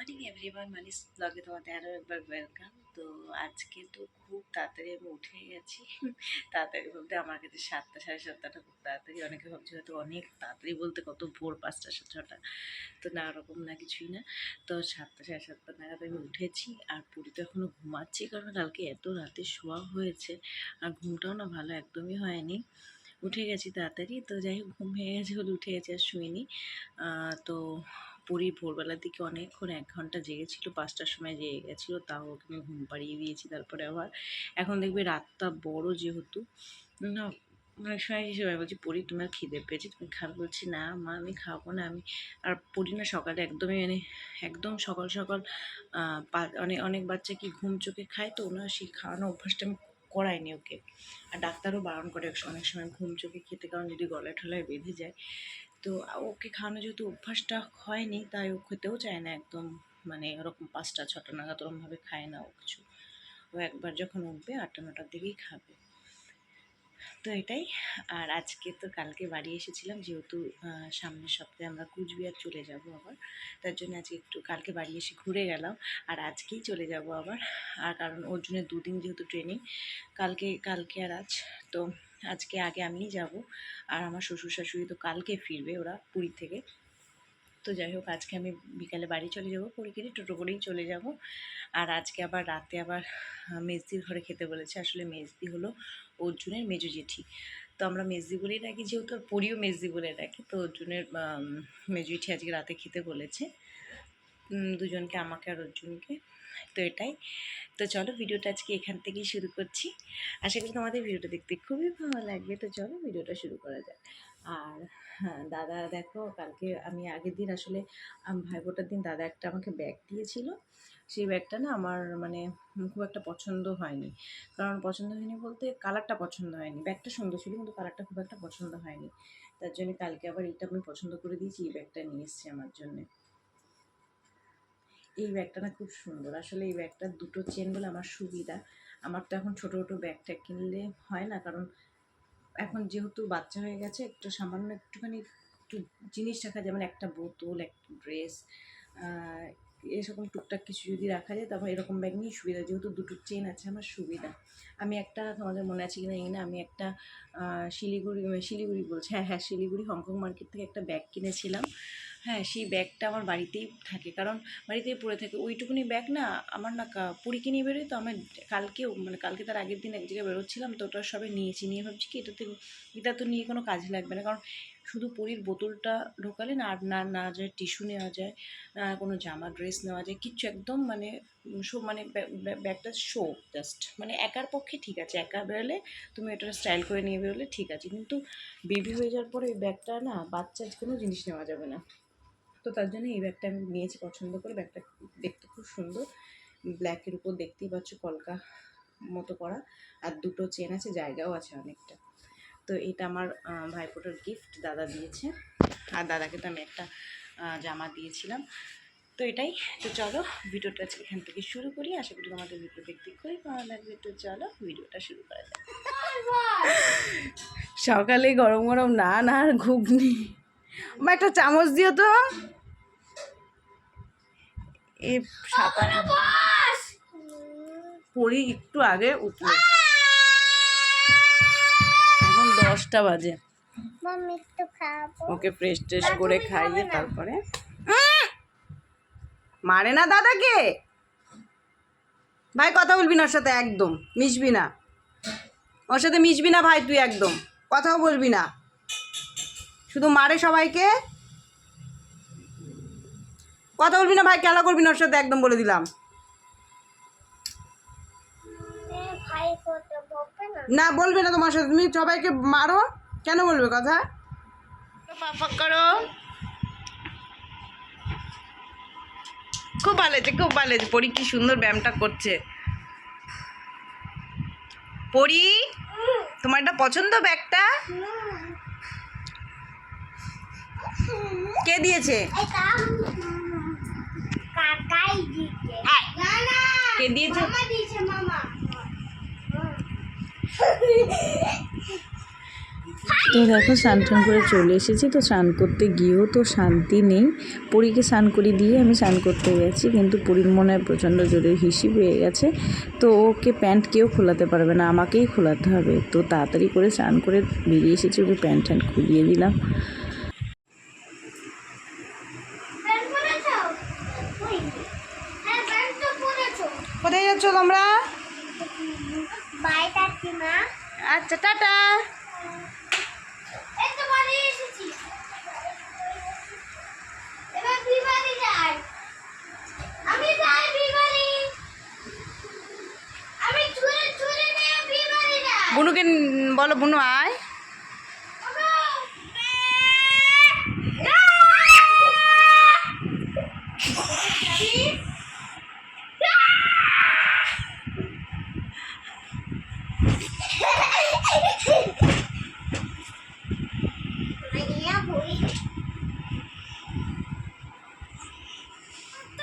Morning everyone মানিস ব্লগে তোমাদের আরও একবার ওয়েলকাম তো আজকে তো খুব তাড়াতাড়ি আমি উঠে গেছি। তাড়াতাড়ি বলতে আমার কাছে সাতটা, সাড়ে সাতটাটা খুব তাড়াতাড়ি। অনেকে ভাবছে হয়তো অনেক তাড়াতাড়ি বলতে কত ভোর পাঁচটা ছটা তো না, ওরকম না, কিছুই না। তো সাতটা, সাড়ে সাতটা নাগাদ আমি উঠেছি। আর পুরী তো এখনও ঘুমাচ্ছি কারণ কালকে এত রাতে শোয়া হয়েছে। আর ঘুমটাও না ভালো একদমই হয়নি। উঠে গেছি তাড়াতাড়ি। তো যাই হোক, ঘুম ভেঙে গেছে বলে উঠে গেছি আর শুইনি। তো পুরী ভোরবেলার দিকে অনেকক্ষণ এক ঘণ্টা জেগেছিল, পাঁচটার সময় জেগে গেছিল, তাও ওকে আমি ঘুম পাড়িয়ে দিয়েছি তারপরে আবার। এখন দেখবে রাতটা বড় যেহেতু না অনেক সময় হিসেবে বলছি পড়ি তোমার খিদে পেয়েছে, তুমি খাবে বলছি, না মা, আমি খাব না, আমি আর পড়ি না সকালে একদমই মানে একদম সকাল সকাল অনেক অনেক বাচ্চা কি ঘুম চোখে খায় তো ওনার সেই খাওয়ানো অভ্যাসটা আমি করাইনি ওকে। আর ডাক্তারও বারণ করে অনেক সময় ঘুম চোখে খেতে কারণ যদি গলায় ঠলায় বেঁধে যায় তো ওকে খাওয়ানো যেহেতু অভ্যাসটা হয়নি, তাই ও খেতেও চায় না একদম মানে ওরকম পাঁচটা, ছটা নাগাদ ওরমভাবে খায় না ও কিছু। ও একবার যখন উঠবে আটটা, নটার দিকেই খাবে। তো এটাই। আর আজকে তো কালকে বাড়ি এসেছিলাম, যেহেতু সামনের সপ্তাহে আমরা কুচবিহার চলে যাব আবার। তার জন্য আজকে একটু কালকে বাড়ি এসে ঘুরে গেলাম, আর আজকেই চলে যাব আবার। আর কারণ ওর জন্য দুদিন যেহেতু ট্রেনিং কালকে কালকে আর আজ। তো আজকে আগে আমিই যাব। আর আমার শ্বশুর শাশুড়ি তো কালকে ফিরবে ওরা পুরী থেকে। তো যাই হোক আজকে আমি বিকালে বাড়ি চলে যাব পরীক্ষিত টোটো করেই চলে যাব। আর আজকে আবার রাতে আবার মেজদির ঘরে খেতে বলেছে। আসলে মেজদি হলো অর্জুনের মেজো জেঠি। তো আমরা মেজদি বলেই ডাকি যেহেতু পরিও মেজদি বলে ডাকি তো অর্জুনের আম, মেজো জেঠি আজকে রাতে খেতে বলেছে। দুজনকে আমাকে আর অর্জুনকে। তো এটাই। তো চলো ভিডিওটা আজকে এখান থেকেই শুরু করছি। আশা করি তোমাদের ভিডিওটা দেখতে খুবই ভালো লাগবে। তো চলো ভিডিওটা শুরু করা যাক। আর হ্যাঁ দাদা দেখো, কালকে আমি আগের দিন আসলে ভাইফোঁটার দিন দাদা একটা আমাকে ব্যাগ দিয়েছিল। সেই ব্যাগটা না আমার মানে খুব একটা পছন্দ হয়নি। কারণ পছন্দ হয়নি বলতে কালারটা পছন্দ হয়নি। ব্যাগটা সুন্দর ছিল কিন্তু কালারটা খুব একটা পছন্দ হয়নি। তার জন্য কালকে আবার এইটা আমি পছন্দ করে দিয়েছি, এই ব্যাগটা নিয়ে এসেছি আমার জন্যে। এই ব্যাগটা না খুব সুন্দর। আসলে এই ব্যাগটার দুটো চেন বলে আমার সুবিধা। আমার তো এখন ছোটো ছোটো ব্যাগ ট্যাগ কিনলে হয় না, কারণ এখন যেহেতু বাচ্চা হয়ে গেছে, একটু সামান্য একটুখানি একটু জিনিস রাখা যেমন একটা বোতল, একটা ড্রেস এরকম টুকটাক কিছু যদি রাখা যায়, তারপর এরকম ব্যাগ নিয়ে সুবিধা। যেহেতু দুটো চেন আছে, আমার সুবিধা। আমি একটা, তোমাদের মনে আছে কিনা জানি না, আমি একটা শিলিগুড়ি শিলিগুড়ি বলছি। হ্যাঁ হ্যাঁ শিলিগুড়ি, হংকং মার্কেট থেকে একটা ব্যাগ কিনেছিলাম। হ্যাঁ সেই ব্যাগটা আমার বাড়িতেই থাকে। কারণ বাড়িতেই পড়ে থাকে। ওইটুকুনি ব্যাগ না আমার না পুরীকে নিয়ে বেরোই তো আমার কালকেও মানে কালকে তার আগের দিন এক জায়গায় বেরোচ্ছিলাম তো ওটা সবে নিয়েছি। নিয়ে ভাবছি কি এটাতে, এটা তো নিয়ে কোনো কাজে লাগবে না। কারণ শুধু পুরীর বোতলটা ঢোকালে না আর না না যায় টিস্যু নেওয়া যায়, না কোনো জামা, ড্রেস নেওয়া যায়, কিচ্ছু একদম মানে শো মানে ব্যা- ব্যা- ব্যাগটা শো জাস্ট। মানে একার পক্ষে ঠিক আছে। একা বেরোলে তুমি এটা স্টাইল করে নিয়ে বেরোলে ঠিক আছে। কিন্তু বেবি হয়ে যাওয়ার পরে এই ব্যাগটা না বাচ্চার কোনো জিনিস নেওয়া যাবে না। তো তার জন্য এই ব্যাগটা আমি নিয়েছি, পছন্দ করে। ব্যাগটা দেখতে খুব সুন্দর। ব্ল্যাকের উপর দেখতেই পাচ্ছ কলকা মতো করা। আর দুটো চেন আছে, জায়গাও আছে অনেকটা। তো এটা আমার ভাইফোঁটার গিফট দাদা দিয়েছে। আর দাদাকে তো আমি একটা জামা দিয়েছিলাম। তো এটাই। তো চলো, ভিডিওটা আজকে এখান থেকে শুরু করি। আশা করি তোমাদের ভিডিও দেখতে খুবই ভালো লাগবে। তো চলো, ভিডিওটা শুরু করা যাক। সকালে গরম গরম না আর ঘুগনি। মা একটা চামচ দিও তো। সাঁতার। পড়ি একটু আগে উঠল। এখন দশটা বাজে। ওকে ফ্রেশ ট্রেশ করে খাইয়ে তারপরে! মারে না দাদাকে! ভাই কথা বলবি না ওর সাথে একদম। মিশবি না। ওর সাথে মিশবি না ভাই তুই একদম। কথাও বলবি না। শুধু মারে সবাইকে? কথা বলবি না ভাই খেলা করবি না ওর সাথে একদম বলে দিলাম। এ, ভাই ফটো বলবে না? বলবে না তোমার সাথে তুমি সবাইকে মারো কেন বলবে কথা? করো। খুব ভালো হয়েছে খুব ভালো হয়েছে। পরি কি সুন্দর ব্যায়ামটা করছে। পরি তোমার এটা পছন্দ ব্যাগটা? কে দিয়েছে? তো দেখো, স্নান টান করে চলে এসেছি। তো স্নান করতে গিয়েও তো শান্তি নেই। পরীকে স্নান করে দিয়ে আমি স্নান করতে গেছি, কিন্তু পুরীর মনে হয় প্রচণ্ড জোরে হিসি পেয়ে গেছে। তো ওকে প্যান্ট কেউ খোলাতে পারবে না, আমাকেই খোলাতে হবে। তো তাড়াতাড়ি করে স্নান করে বেরিয়ে এসেছি, ওকে প্যান্ট ট্যান্ট খুলিয়ে দিলাম প্যান্ট পরেছো ওই হ্যাঁ প্যান্ট তো পরেছো কোথায় যাচ্ছ তোমরা বাই কাকিমা আচ্ছা টাটা এই তো বাড়ি এসেছি এবার বিবাড়ি যাই আমি যাই বিবাড়ি আমি ছুঁড়ে ছুঁড়ে নিয়ে বিবাড়ি টাটা। বুনুকে বলো বুনু আয় হুম। ডাইনা থাও না তুমি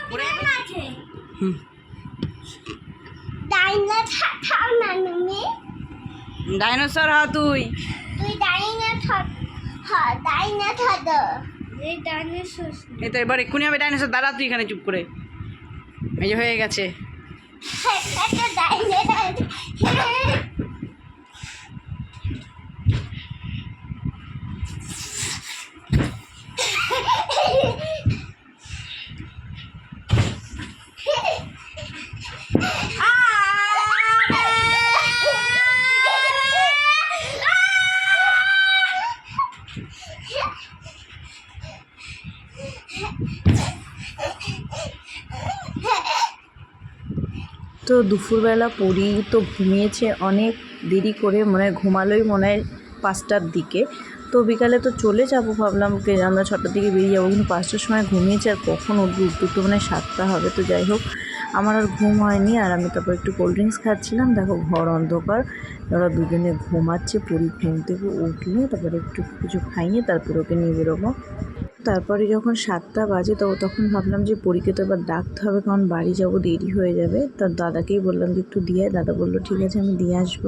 ডাইনোসর হ তুই। হ্যাঁ এই তো এবার এক্ষুনি হবে ডাইনোসর দাঁড়া তুই এখানে চুপ করে। এই যে হয়ে গেছে। দুপুরবেলা পড়ি তো ঘুমিয়েছে অনেক দেরি করে, মনে হয় ঘুমালোই মনে হয় পাঁচটার দিকে। তো বিকালে তো চলে যাব ভাবলাম আমরা ছটার দিকে বেরিয়ে যাব, কিন্তু পাঁচটার সময় ঘুমিয়েছে আর কখন উঠবো? উঠতে তো মানে সাতটা হবে, তো যাই হোক। আমার আর ঘুম হয়নি, আর আমি তারপর একটু কোল্ড ড্রিঙ্কস খাচ্ছিলাম। দেখো ঘর অন্ধকার ওরা দুজনে ঘুমাচ্ছে, পুরী ঘুম থেকে উঠলে তারপরে একটু কিছু খাইয়ে তারপর ওকে নিয়ে বেরোবো। তারপরে যখন সাতটা বাজে, তো তখন ভাবলাম যে পরীকে তো এবার ডাকতে হবে, কারণ বাড়ি যাব, দেরি হয়ে যাবে। তার দাদাকেই বললাম যে একটু দিয়ে। দাদা বলল, ঠিক আছে, আমি দিয়ে আসব।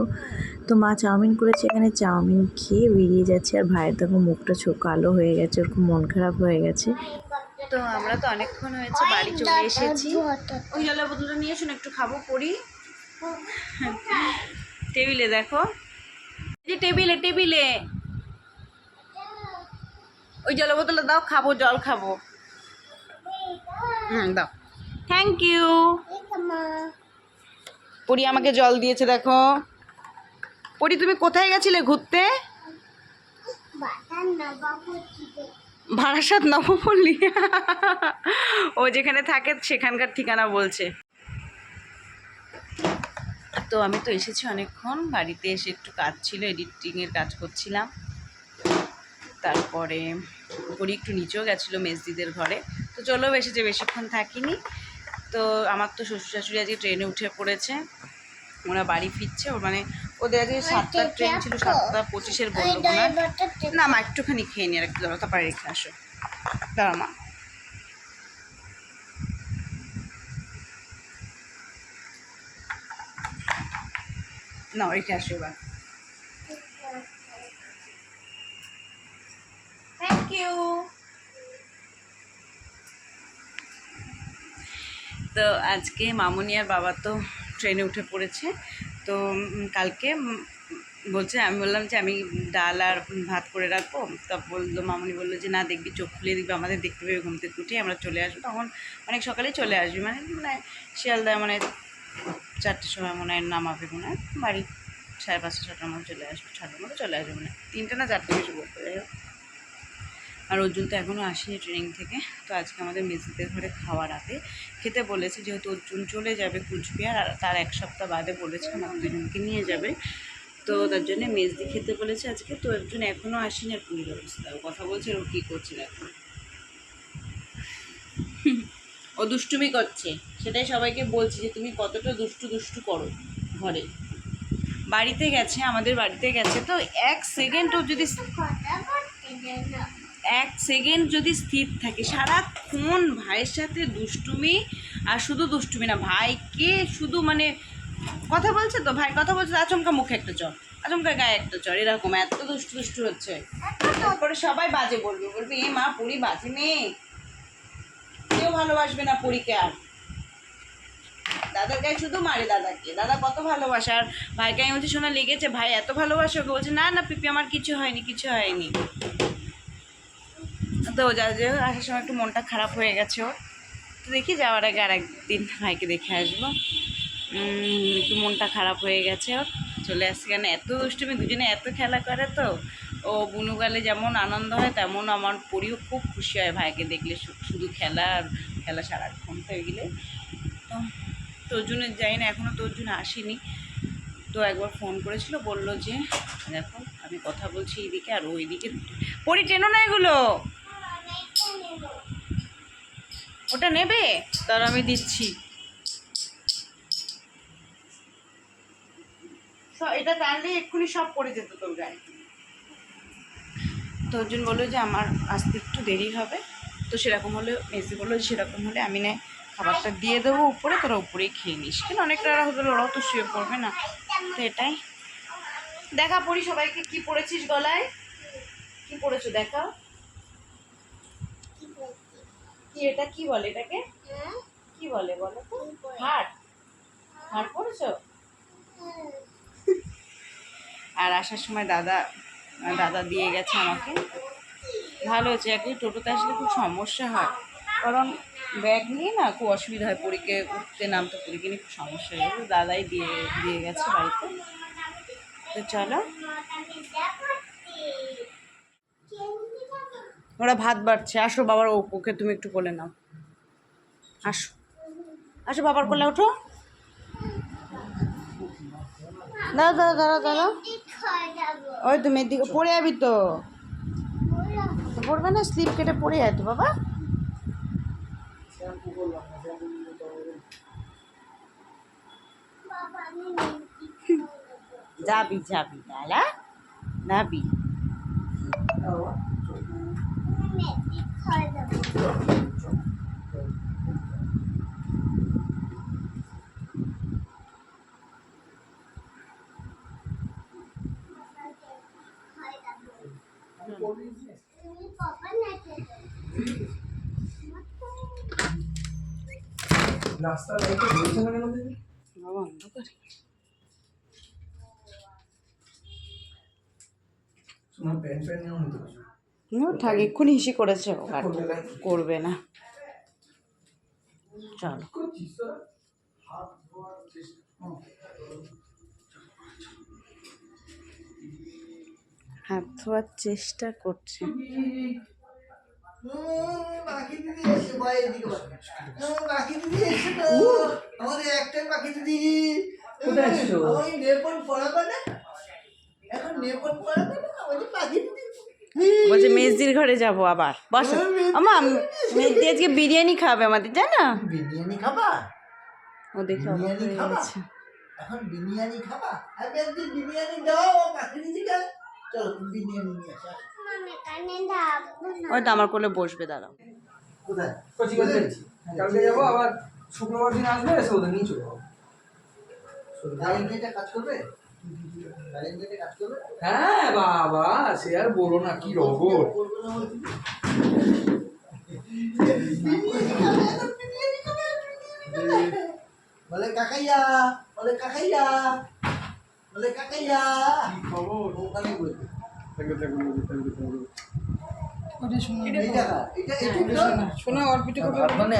তো মা চাউমিন করেছে, এখানে চাউমিন খেয়ে বেরিয়ে যাচ্ছে। আর ভাইয়ের দেখো, মুখটা চোখ কালো হয়ে গেছে ওর খুব মন খারাপ হয়ে গেছে। তো আমরা তো অনেকক্ষণ হয়েছে, বাড়ি চলে এসেছি। ওই জলের বোতলটা নিয়ে শুনে একটু খাব, পড়ি। টেবিলে দেখো। যে টেবিলে টেবিলে। ওই জলের বোতলটা দাও, খাব, জল খাব। হুম, দাও। থ্যাংক ইউ পরি আমাকে জল দিয়েছে, দেখো। পরি, তুমি কোথায় গেছিলে ঘুরতে? বারাসাত নবপল্লী। ও যেখানে থাকে, সেখানকার ঠিকানা বলছে। তো আমি তো এসেছি অনেকক্ষণ, বাড়িতে এসে একটু কাজ ছিল এডিটিংয়ের কাজ করছিলাম। তারপরে পরি একটু নিচেও গেছিল মেজদিদের ঘরে। তো চলো এসেছে বেশিক্ষণ থাকিনি। তো আমার তো শ্বশুর শাশুড়ি আজকে ট্রেনে উঠে পড়েছে। ওরা বাড়ি ফিরছে। মানে ওদের আজকে সাতটার ট্রেন ছিল সাতটা পঁচিশের বলল না? মা একটুখানি খেয়ে নিয়ে রাখতে দাঁড়াও তারপরে রেখে আসো। দাঁড়া মা। না রেখে আসো এবার থ্যাংক ইউ তো আজকে মামুনি আর বাবা তো ট্রেনে উঠে পড়েছে। তো কালকে বলছে, আমি বললাম যে, আমি ডাল আর ভাত করে রাখব। তা বলল, মামুনি বলল যে, না, দেখবি, চোখ খুলে দেখবি, আমাদের দেখতে পেয়ে ঘুম থেকে উঠে আমরা চলে আসব। তখন অনেক সকালেই চলে আসবি। মানে মানে শিয়ালদায় মানে চারটের সময় মনে হয় নামাবে মনে হয়। বাড়ি সাড়ে পাঁচটা, ছটার মধ্যে চলে আসবে ছটার মধ্যে চলে আসবে মানে তিনটে না চারটে কিছু বলতে যাই হোক আর অর্জুন তো এখনও আসেনি ট্রেনিং থেকে, তো আজকে আমাদের মেজিদের ঘরে খাওয়া রাতে খেতে বলেছে যেহেতু অর্জুন চলে যাবে কুচবিহার, আর তার এক সপ্তাহ বাদে বলেছে আমাদের দুজনকে নিয়ে যাবে তো তার জন্য মেজদি খেতে বলেছে আজকে, তো একজন এখনও আসেনি আর পুরীর অবস্থা। কথা বলছে ও কী করছে এখন ও দুষ্টুমি করছে, সেটাই সবাইকে বলছি যে তুমি কতটা দুষ্টু দুষ্টু করো ঘরে। বাড়িতে গেছে, আমাদের বাড়িতে গেছে, তো এক সেকেন্ড ও যদি এক সেকেন্ড যদি স্থির থাকে, সারাক্ষণ ভাইয়ের সাথে দুষ্টুমি, আর শুধু দুষ্টুমি না, ভাইকে শুধু মানে কথা বলছে তো, ভাই কথা বলছে আচমকা মুখে একটা চর আচমকা গায়ে একটা চর এরকম এত দুষ্টু দুষ্টু হচ্ছে। তারপরে সবাই বাজে বলবে বলবে, এ মা, পুরি বাজে মেয়ে। কেউ ভালোবাসবে না পুরীকে আর। দাদার গায়ে শুধু মারে দাদাকে, দাদা কত ভালোবাসে, আর ভাইকে আমি বলছি, শোনা, লেগেছে, ভাই এত ভালোবাসে ওকে। বলছে, না না, পিপি, আমার কিছু হয়নি কিছু হয়নি। তো যা যে আসার সময় একটু মনটা খারাপ হয়ে গেছে তো দেখি যাওয়ার আগে আর একদিন ভাইকে দেখে আসব। একটু মনটা খারাপ হয়ে গেছে চলে আসছে কেন? এত দুষ্টুমি, দুজনে এত খেলা করে তো। ও বুনুগালে যেমন আনন্দ হয়, তেমন আমার পরিও খুব খুশি হয় ভাইকে দেখলে। শুধু খেলা আর খেলা সারাক্ষণ হয়ে গেলে তো তোর জন্য যাই না এখনও তোর জন্য আসেনি। তো একবার ফোন করেছিল, বলল যে, দেখো, আমি কথা বলছি এইদিকে আর ওইদিকে। পরি টেনো না এগুলো? ওটা নেবে? তার আমি দিচ্ছি। এটা টানলে এক্ষুনি সব পড়ে যেত তোর গায়ে। তো অর্জুন বলল যে আমার আসতে একটু দেরি হবে। তো সেরকম হলে মেসি বলল যে সেরকম হলে আমি না খাবারটা দিয়ে দেবো উপরে তোরা উপরেই খেয়ে নিস। কেন অনেকটা রাত হলে ওরাও তো শুয়ে পড়বে না। তো এটাই। দেখা পড়ি সবাইকে কি পড়েছিস গলায়? কি পড়েছো দেখা কি এটা কি বলে এটাকে? কি বলে বলো তো? হাট হাট পড়েছো? আর আসার সময় দাদা দাদা দিয়ে গেছে আমাকে। ভালো হচ্ছে একই টোটোতে আসলে খুব সমস্যা হয়। কারণ ব্যাগ নিয়ে না খুব অসুবিধা হয় পরীকে উঠতে নামতে পরীকে নিয়ে খুব সমস্যা হয়ে। দাদাই দিয়ে দিয়ে গেছে বাড়িতে। তো চলো। ওরা ভাত বাড়ছে। আসো বাবার ওকে তুমি একটু কোলে নাও। আসো। আসো বাবার কোলে ওঠো। দাঁড়া দাঁড়া দাঁড়া দাঁড়া ওই তো মেয়ের দিকে পড়ে যাবি তো। পড়বে না? স্লিপ কেটে পড়ে যায় তো বাবা। যাবি যাবি, দাঁড়া। যাবি রাস্তা লাইটে জ্বলছে না কেন। নো থাক এক্ষুনি হিসি করেছে ও আর করবে না। চলো। হাত ধোয়ার চেষ্টা- করছে। বাকি দিদি। আমাদের একটাই নেপন পড়াবো না? এখন নেপন পড়াবো না? আমাদের বাকি দিদি বলছে মেজদির ঘরে যাব আবার। বসো। আমা মেজদি আজকে বিরিয়ানি খাবে আমাদের জানো বিরিয়ানি খাবা? ও দেখে বিরিয়ানি খাবা? এখন বিরিয়ানি খাবা? আমি একদিন বিরিয়ানি দাও চলো বিরিয়ানি নিয়ে আসো ওই তো আমার কোলে বসবে দাঁড়াও। কোথায়? কচি কালকে যাব আবার শুক্রবার দিন আসবে এসে ওদের নিয়ে চলে যাব। কাজ করবে? হ্যাঁ বাবা সে আর বলো না কি রগর বলে কাকাইয়া বলে কাকাইয়া বলে কাকাইয়া। খবর? ওখানে বলবে মানে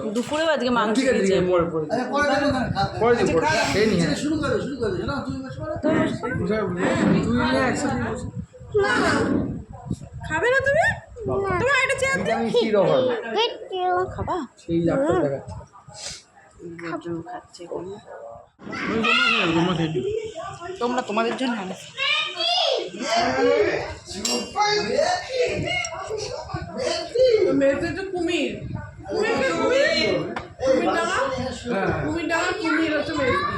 ও। দুপুরেও আজকে মাংস খেয়েছে। একসাথে বসে। খাবে না তুমি? তোমার এটা চেয়ার খাবা? সেই ডাক্তার দেখাচ্ছে। খাচ্ছে। কোনো তোমরা তোমাদের জন্য মেয়েতে তো কুমির। কুমির কুমির। ডাঙা কুমির হচ্ছে মেয়েটি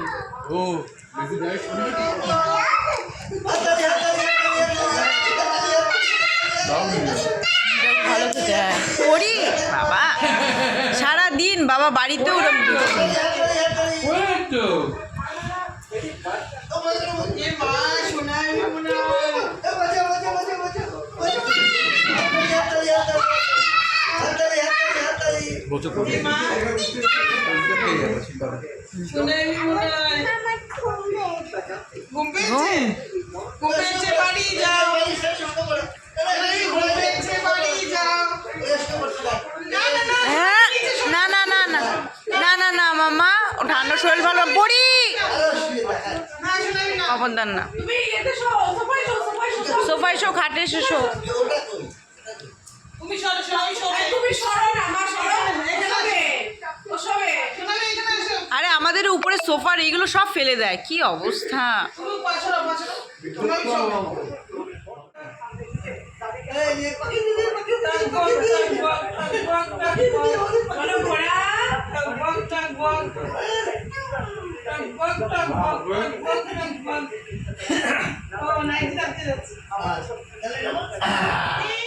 ভালো খেতে হয় বাবা সারা দিন বাবা বাড়িতেও। বছর হ্যাঁ। হ্যাঁ। না না না না না না না মামা ঠান্ডা শরীর ভালো। পড়ি অপনদান না সোফায় শো খাটে শো। তুমি সরো সরো তুমি সরো না আমার সরো। সোফার এইগুলো সব ফেলে দেয় কি অবস্থা Oh, nice.